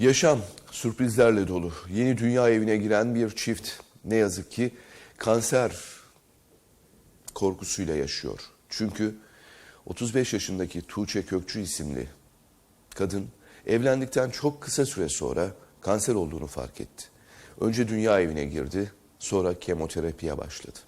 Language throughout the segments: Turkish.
Yaşam sürprizlerle dolu. Yeni dünya evine giren bir çift ne yazık ki kanser korkusuyla yaşıyor. Çünkü 35 yaşındaki Tuğçe Kökçü isimli kadın evlendikten çok kısa süre sonra kanser olduğunu fark etti. Önce dünya evine girdi, sonra kemoterapiye başladı.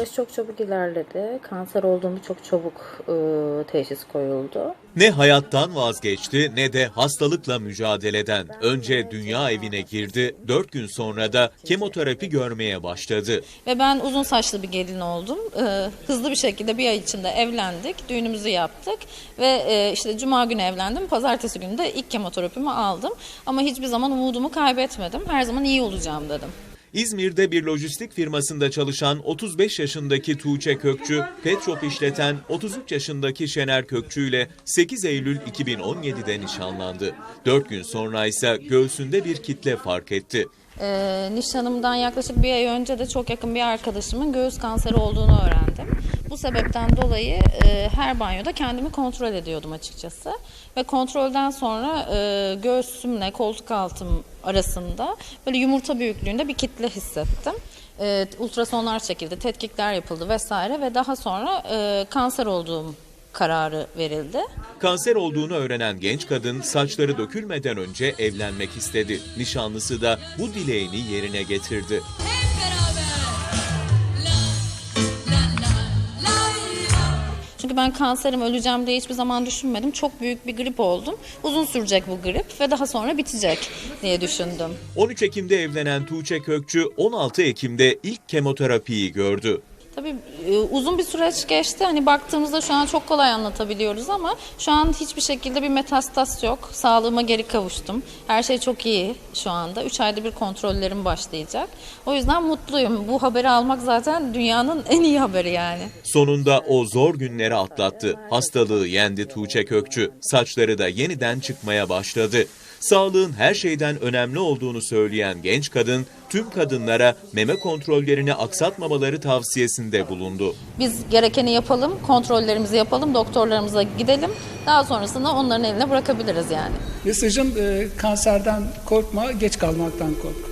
Süreç çok çabuk ilerledi. Kanser olduğumu çok çabuk e, teşhis koyuldu. Ne hayattan vazgeçti ne de hastalıkla mücadeleden. Önce dünya evine girdi, dört gün sonra da kemoterapi görmeye başladı. Ve ben uzun saçlı bir gelin oldum. Ee, hızlı bir şekilde bir ay içinde evlendik. Düğünümüzü yaptık. Ve e, işte cuma günü evlendim. Pazartesi günü de ilk kemoterapimi aldım. Ama hiçbir zaman umudumu kaybetmedim. Her zaman iyi olacağım dedim. İzmir'de bir lojistik firmasında çalışan 35 yaşındaki Tuğçe Kökçü, pet işleten 33 yaşındaki Şener Kökçü ile 8 Eylül 2017'de nişanlandı. 4 gün sonra ise göğsünde bir kitle fark etti. Ee, nişanımdan yaklaşık bir ay önce de çok yakın bir arkadaşımın göğüs kanseri olduğunu öğrendim. Bu sebepten dolayı e, her banyoda kendimi kontrol ediyordum açıkçası. Ve kontrolden sonra e, göğsümle koltuk altım arasında böyle yumurta büyüklüğünde bir kitle hissettim. E, ultrasonlar çekildi, tetkikler yapıldı vesaire ve daha sonra e, kanser olduğum kararı verildi. Kanser olduğunu öğrenen genç kadın saçları dökülmeden önce evlenmek istedi. Nişanlısı da bu dileğini yerine getirdi. Hep beraber. La la la la la. Çünkü ben kanserim öleceğim diye hiçbir zaman düşünmedim. Çok büyük bir grip oldum. Uzun sürecek bu grip ve daha sonra bitecek diye düşündüm. 13 Ekim'de evlenen Tuğçe Kökçü 16 Ekim'de ilk kemoterapiyi gördü. Tabii e, uzun bir süreç geçti. Hani baktığımızda şu an çok kolay anlatabiliyoruz ama şu an hiçbir şekilde bir metastas yok. Sağlığıma geri kavuştum. Her şey çok iyi şu anda. 3 ayda bir kontrollerim başlayacak. O yüzden mutluyum. Bu haberi almak zaten dünyanın en iyi haberi yani. Sonunda o zor günleri atlattı. Hastalığı yendi Tuğçe Kökçü. Saçları da yeniden çıkmaya başladı. Sağlığın her şeyden önemli olduğunu söyleyen genç kadın tüm kadınlara meme kontrollerini aksatmamaları tavsiyesinde bulundu. Biz gerekeni yapalım, kontrollerimizi yapalım, doktorlarımıza gidelim. Daha sonrasında onların eline bırakabiliriz yani. Mesajım e, kanserden korkma, geç kalmaktan kork.